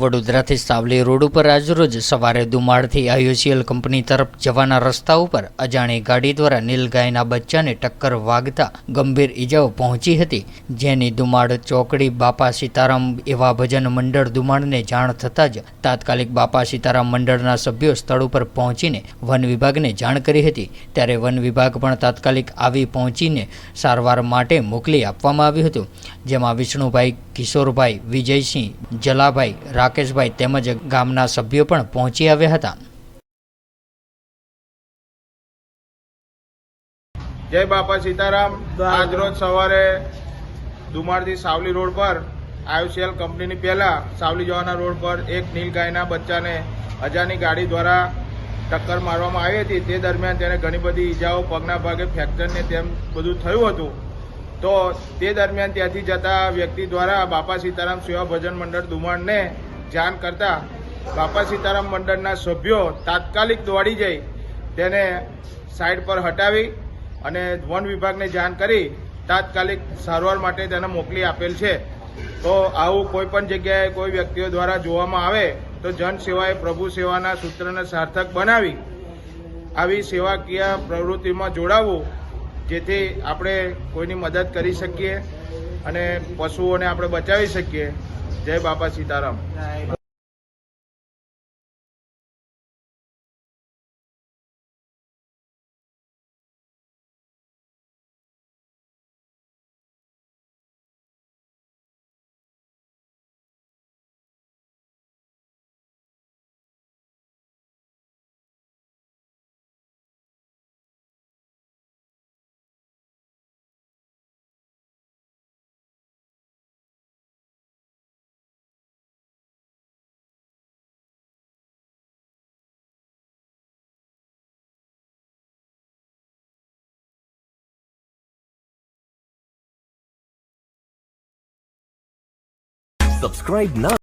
વડોદરાથી સાવલી રોડ ઉપર આજરોજ સવારે દુમાળથી આયુસીએલ કંપની તરફ જવાના રસ્તા ઉપર અજાણી ગાડી દ્વારા નીલગાયના બચ્ચાને ટક્કર વાગતા ગંભીર ઈજાઓ પહોંચી હતી, જેની દુમાળ ચોકડી બાપા સીતારામ એવા ભજન મંડળ દુમાળને જાણ થતાં જ તાત્કાલિક બાપા સીતારામ મંડળના સભ્યો સ્થળ ઉપર પહોંચીને વન વિભાગને જાણ કરી હતી. ત્યારે વન વિભાગ પણ તાત્કાલિક આવી પહોંચીને સારવાર માટે મોકલી આપવામાં આવ્યું હતું, જેમાં વિષ્ણુભાઈ, કિશોરભાઈ, વિજયસિંહ, જલાભાઈ રાકેશભાઈ તેમજ ગામના સભ્યો પણ પહોંચી આવ્યા હતા. જય બાપા સીતારામ. આજરોજ સવારે દુમાળથી સાવલી રોડ પર આયુસીએલ કંપનીની પહેલા સાવલી જવાના રોડ પર એક નીલગાયના બચ્ચાને અજાની ગાડી દ્વારા ટક્કર મારવામાં આવી હતી. તે દરમિયાન તેને ઘણી બધી ઈજાઓ પગના ભાગે ફ્રેક્ચરને તેમ બધું થયું હતું. તો તે દરમિયાન ત્યાંથી જતા વ્યક્તિ દ્વારા બાપા સીતારામ સેવા ભજન મંડળ દુમાણને જાણ કરતા બાપા સીતારામ મંડળના સભ્યો તાત્કાલિક દોડી જઈ તેને સાઈડ પર હટાવી અને વન વિભાગને જાણ કરી તાત્કાલિક સારવાર માટે તેને મોકલી આપેલ છે. તો આવું કોઈ પણ જગ્યાએ કોઈ વ્યક્તિઓ દ્વારા જોવામાં આવે તો જન સેવાએ પ્રભુ સેવાના સૂત્રને સાર્થક બનાવી આવી સેવાકીય પ્રવૃત્તિમાં જોડાવવું જેથી આપણે કોઈની મદદ કરી શકીએ અને પશુઓને આપણે બચાવી શકીએ. જય બાપા સીતારામ. Subscribe now